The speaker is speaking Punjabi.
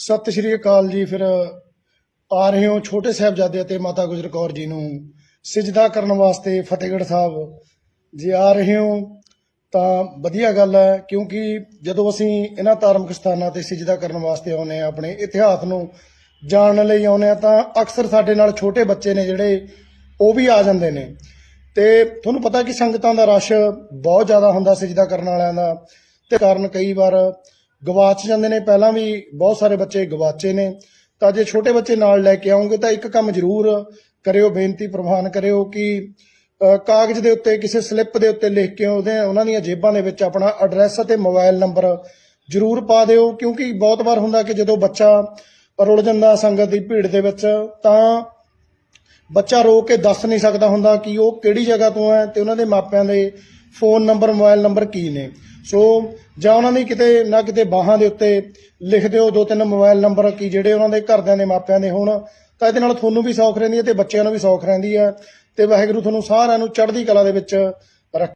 ਸਤਿ ਸ਼੍ਰੀ ਅਕਾਲ ਜੀ, ਫਿਰ ਆ ਰਹੇ ਹੋ ਛੋਟੇ ਸਾਹਿਬਜ਼ਾਦੇ ਅਤੇ ਮਾਤਾ ਗੁਜਰ ਕੌਰ ਜੀ ਨੂੰ ਸਿਜਦਾ ਕਰਨ ਵਾਸਤੇ ਫਤਿਹਗੜ੍ਹ ਸਾਹਿਬ। ਜੇ ਆ ਰਹੇ ਹੋ ਤਾਂ ਵਧੀਆ ਗੱਲ ਹੈ, ਕਿਉਂਕਿ ਜਦੋਂ ਅਸੀਂ ਇਹਨਾਂ ਧਾਰਮਿਕ ਸਥਾਨਾਂ ਤੇ ਸਿਜਦਾ ਕਰਨ ਵਾਸਤੇ ਆਉਂਦੇ ਆ ਆਪਣੇ ਇਤਿਹਾਸ ਨੂੰ ਜਾਣਨ ਲਈ ਆਉਂਦੇ ਆ ਤਾਂ ਅਕਸਰ ਸਾਡੇ ਨਾਲ ਛੋਟੇ ਬੱਚੇ ਨੇ ਜਿਹੜੇ, ਉਹ ਵੀ ਆ ਜਾਂਦੇ ਨੇ। ਤੇ ਤੁਹਾਨੂੰ ਪਤਾ ਕਿ ਸੰਗਤਾਂ ਦਾ ਰਸ਼ ਬਹੁਤ ਜ਼ਿਆਦਾ ਹੁੰਦਾ ਸਿਜਦਾ ਕਰਨ ਵਾਲਿਆਂ ਦਾ, ਤੇ ਕਾਰਨ ਕਈ ਵਾਰ ਗਵਾਚ ਜਾਂਦੇ ਨੇ। ਪਹਿਲਾਂ ਵੀ ਬਹੁਤ ਸਾਰੇ ਬੱਚੇ ਗਵਾਚੇ ਨੇ। ਤਾਂ ਜੇ ਛੋਟੇ ਬੱਚੇ ਨਾਲ ਲੈ ਕੇ ਆਉਂਗੇ ਤਾਂ ਇੱਕ ਕੰਮ ਜ਼ਰੂਰ ਕਰਿਓ, ਬੇਨਤੀ ਪ੍ਰਵਾਨ ਕਰਿਓ ਕਿ ਕਾਗਜ਼ ਦੇ ਉੱਤੇ, ਕਿਸੇ ਸਲਿੱਪ ਦੇ ਉੱਤੇ ਲਿਖ ਕੇ ਉਹਦੇ, ਉਹਨਾਂ ਦੀਆਂ ਜੇਬਾਂ ਦੇ ਵਿੱਚ ਆਪਣਾ ਐਡਰੈਸ ਅਤੇ ਮੋਬਾਈਲ ਨੰਬਰ ਜ਼ਰੂਰ ਪਾ ਦਿਓ। ਕਿਉਂਕਿ ਬਹੁਤ ਵਾਰ ਹੁੰਦਾ ਕਿ ਜਦੋਂ ਬੱਚਾ ਰੁੜ ਜਾਂਦਾ ਸੰਗਤ ਦੀ ਭੀੜ ਦੇ ਵਿੱਚ, ਤਾਂ ਬੱਚਾ ਰੋ ਕੇ ਦੱਸ ਨਹੀਂ ਸਕਦਾ ਹੁੰਦਾ ਕਿ ਉਹ ਕਿਹੜੀ ਜਗ੍ਹਾ ਤੋਂ ਹੈ ਤੇ ਉਹਨਾਂ ਦੇ ਮਾਪਿਆਂ ਦੇ ਫੋਨ ਨੰਬਰ, ਮੋਬਾਈਲ ਨੰਬਰ ਕੀ ਨੇ। ਸੋ, ਜਾਂ ਉਹਨਾਂ ਦੀ ਕਿਤੇ ਨਾ ਕਿਤੇ ਬਾਹਾਂ ਦੇ ਉੱਤੇ ਲਿਖ ਦਿਓ, ਦੋ ਤਿੰਨ ਮੋਬਾਈਲ ਨੰਬਰ ਕੀ ਜਿਹੜੇ ਉਹਨਾਂ ਦੇ ਘਰਦਿਆਂ ਦੇ ਮਾਪਿਆਂ ਦੇ ਹੋਣ, ਤਾਂ ਇਹਦੇ ਨਾਲ ਤੁਹਾਨੂੰ ਵੀ ਸੌਖ ਰਹਿੰਦੀ ਹੈ ਤੇ ਬੱਚਿਆਂ ਨੂੰ ਵੀ ਸੌਖ ਰਹਿੰਦੀ ਹੈ। ਤੇ ਵਾਹਿਗੁਰੂ ਤੁਹਾਨੂੰ ਸਾਰਿਆਂ ਨੂੰ ਚੜ੍ਹਦੀ ਕਲਾ ਦੇ ਵਿੱਚ